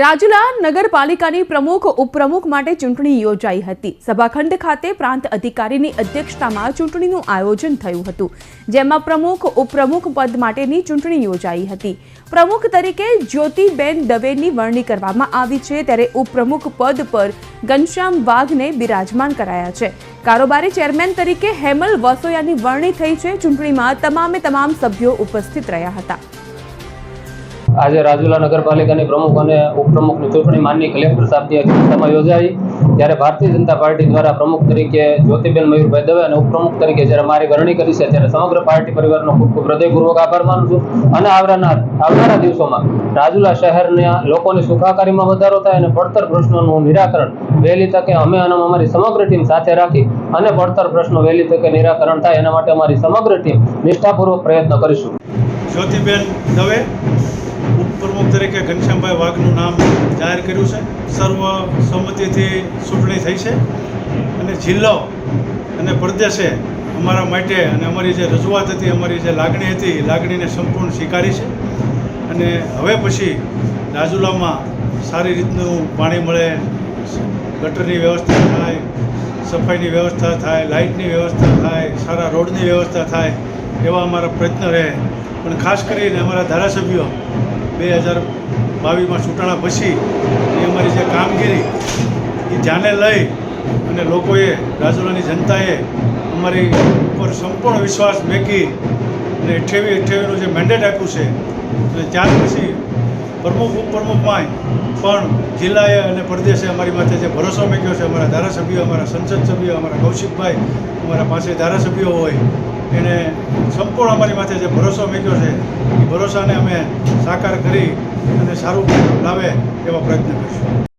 રાજુલા નગરપાલિકાની પ્રમુખ, ઉપપ્રમુખ માટે ચૂંટણી યોજાઈ હતી. સભાખંડ ખાતે પ્રાંત અધિકારીની અધ્યક્ષતામાં ચૂંટણીનું આયોજન થયું હતું. જેમાં પ્રમુખ, ઉપપ્રમુખ પદ માટેની ચૂંટણી યોજાઈ હતી. પ્રમુખ તરીકે જ્યોતિબેન દવેની વરણી કરવામાં આવી છે ત્યારે ઉપપ્રમુખ પદ પર ઘનશ્યામ વાઘને બિરાજમાન કરાયા છે. કારોબારી ચેરમેન તરીકે હેમલ વસોયાની વરણી થઈ છે. ચૂંટણીમાં તમામે તમામ સભ્યો ઉપસ્થિત રહ્યા હતા. આજે રાજુલા નગરપાલિકાની પ્રમુખ અને ઉપપ્રમુખની ચૂંટણી માનની કલેક્ટર સાહેબની અધ્યક્ષતામાં યોજાઈ. ત્યારે ભારતીય જનતા પાર્ટી દ્વારા પ્રમુખ તરીકે જ્યોતિબેન મયુરભાઈ દવે અને ઉપપ્રમુખ તરીકે જ્યારે મારી વરણી કરી છે, ત્યારે સમગ્ર પાર્ટી પરિવારનો ખૂબ ખૂબ હૃદયપૂર્વક આભાર માનું છું. અને આવનાર આવનારા દિવસોમાં રાજુલા શહેરના લોકોની સુખાકારીમાં વધારો થાય અને પડતર પ્રશ્નોનું નિરાકરણ વહેલી તકે અમે અને અમારી સમગ્ર ટીમ સાથે રાખી અને પડતર પ્રશ્નો વહેલી તકે નિરાકરણ થાય, એના માટે અમારી સમગ્ર ટીમ નિષ્ઠાપૂર્વક પ્રયત્ન કરીશું. જ્યોતિબેન દવે, ઉપપ્રમુખ તરીકે ઘનશ્યામભાઈ વાઘનું નામ જાહેર કર્યું છે. સર્વ સંમતિથી ચૂંટણી થઈ છે. અને જિલ્લો અને પ્રદેશે અમારા માટે અને અમારી જે રજૂઆત હતી, અમારી જે લાગણી હતી લાગણીને સંપૂર્ણ સ્વીકારી છે. અને હવે પછી રાજુલામાં સારી રીતનું પાણી મળે, ગટરની વ્યવસ્થા થાય, સફાઈની વ્યવસ્થા થાય લાઇટની વ્યવસ્થા થાય, સારા રોડની વ્યવસ્થા થાય એવા અમારા પ્રયત્ન રહે. પણ ખાસ કરીને અમારા ધારાસભ્યો બે હજાર બાવીસમાં ચૂંટણા પછી એ અમારી જે કામગીરી, એ ધ્યાને લઈ અને લોકોએ, રાજુલાની જનતાએ અમારી ઉપર સંપૂર્ણ વિશ્વાસ મેકી અને અઠ્યાવીસ અઠ્યાવીસનું જે મેન્ડેટ આપ્યું છે, અને ત્યાર પછી પ્રમુખ ઉપપ્રમુખમાં પણ જિલ્લાએ અને પ્રદેશે અમારી માથે જે ભરોસો મૂક્યો છે, અમારા ધારાસભ્યો, અમારા સંસદ સભ્યો, અમારા કૌશિકભાઈ, અમારા પાસે ધારાસભ્યો હોય એને સંપૂર્ણ અમારી માથે જે ભરોસો મૂક્યો છે, એ ભરોસાને અમે સાકાર કરી અને સારું લાવે એવા પ્રયત્ન કરીશું.